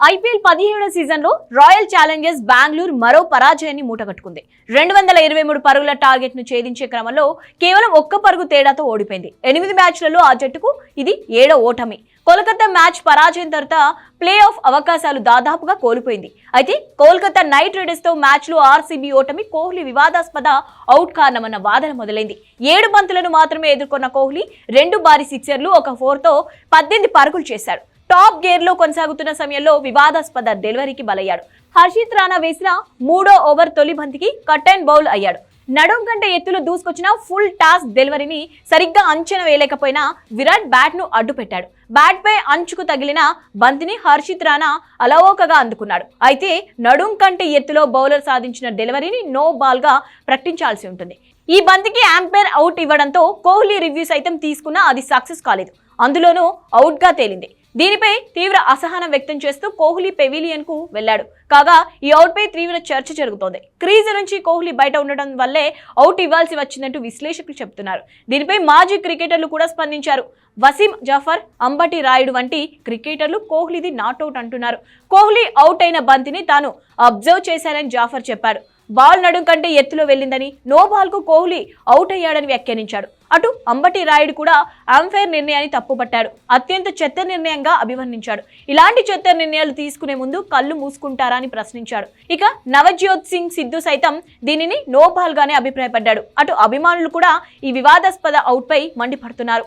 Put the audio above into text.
IPL పదిహేడో సీజన్లో royal Challengers Bengaluru మరో పరాజయాన్ని మూటగట్టుకుంది రెండు వందల ఇరవై మూడు పరుగుల టార్గెట్ను ఛేదించే క్రమంలో కేవలం ఒక్క పరుగు తేడాతో ఓడిపోయింది. ఎనిమిది మ్యాచ్లలో ఆ జట్టుకు ఇది ఏడో ఓటమి. కోల్కతా మ్యాచ్ పరాజయం తర్వాత ప్లే ఆఫ్ అవకాశాలు దాదాపుగా కోల్పోయింది. అయితే కోల్కతా నైట్ రైడర్స్తో మ్యాచ్లో ఆర్సీబీ ఓటమి కోహ్లీ వివాదాస్పద అవుట్ కారణమన్న వాదన మొదలైంది. ఏడు బంతులను మాత్రమే ఎదుర్కొన్న కోహ్లీ రెండు భారీ సిక్సర్లు ఒక ఫోర్తో పద్దెనిమిది పరుగులు చేశాడు. టాప్ గేర్లో కొనసాగుతున్న సమయంలో వివాదాస్పద డెలివరీకి బలయ్యాడు. హర్షిత్ రాణా వేసిన మూడో ఓవర్ తొలి బంతికి కట్ అండ్ బౌల్ అయ్యాడు. నడుం కంటే ఎత్తులో దూసుకొచ్చిన ఫుల్ టాస్ డెలివరీని సరిగ్గా అంచనా వేయలేకపోయినా విరాట్ బ్యాట్ను బ్యాట్పై బ్యాట్ పై అంచుకు తగిలిన బంతిని హర్షిత్ రాణా అలవోకగా అందుకున్నాడు. అయితే నడుం కంటే ఎత్తులో బౌలర్ సాధించిన డెలివరీని నో బాల్గా ప్రకటించాల్సి ఉంటుంది. ఈ బంతికి యాంపైర్ అవుట్ ఇవ్వడంతో కోహ్లీ రివ్యూ సైతం తీసుకున్నా అది సక్సెస్ కాలేదు. అందులోనూ అవుట్గా తేలింది. దీనిపై తీవ్ర అసహనం వ్యక్తం చేస్తూ కోహ్లీ పెవిలియన్కు వెళ్ళాడు కాగా ఈ అవుట్ పై తీవ్ర చర్చ జరుగుతోంది. క్రీజ్ నుంచి కోహ్లీ బయట ఉండడం వల్లే అవుట్ ఇవ్వాల్సి వచ్చిందంటూ విశ్లేషకులు చెబుతున్నారు. దీనిపై మాజీ క్రికెటర్లు కూడా స్పందించారు. వసీం జఫర్ అంబటి రాయుడు వంటి క్రికెటర్లు కోహ్లీది నాట్అవుట్ అంటున్నారు. కోహ్లీ అవుట్ అయిన బంతిని తాను అబ్జర్వ్ చేశానని జాఫర్ చెప్పాడు బాల్ నడుం కంటే ఎత్తులో వెళ్ళిందని నో బాల్కు కోహ్లీ అవుట్ అయ్యాడని వ్యాఖ్యానించాడు. అటు అంబటి రాయుడు కూడా అంఫైర్ నిర్ణయాన్ని తప్పుపట్టాడు. అత్యంత చెత్త నిర్ణయంగా అభివర్ణించాడు. ఇలాంటి చెత్త నిర్ణయాలు తీసుకునే ముందు కళ్ళు మూసుకుంటారా అని ప్రశ్నించాడు. ఇక నవజ్యోత్ సింగ్ సిద్ధు సైతం దీనిని నో బాల్గానే అభిప్రాయపడ్డాడు. అటు అభిమానులు కూడా ఈ వివాదాస్పద అవుట్పై మండిపడుతున్నారు.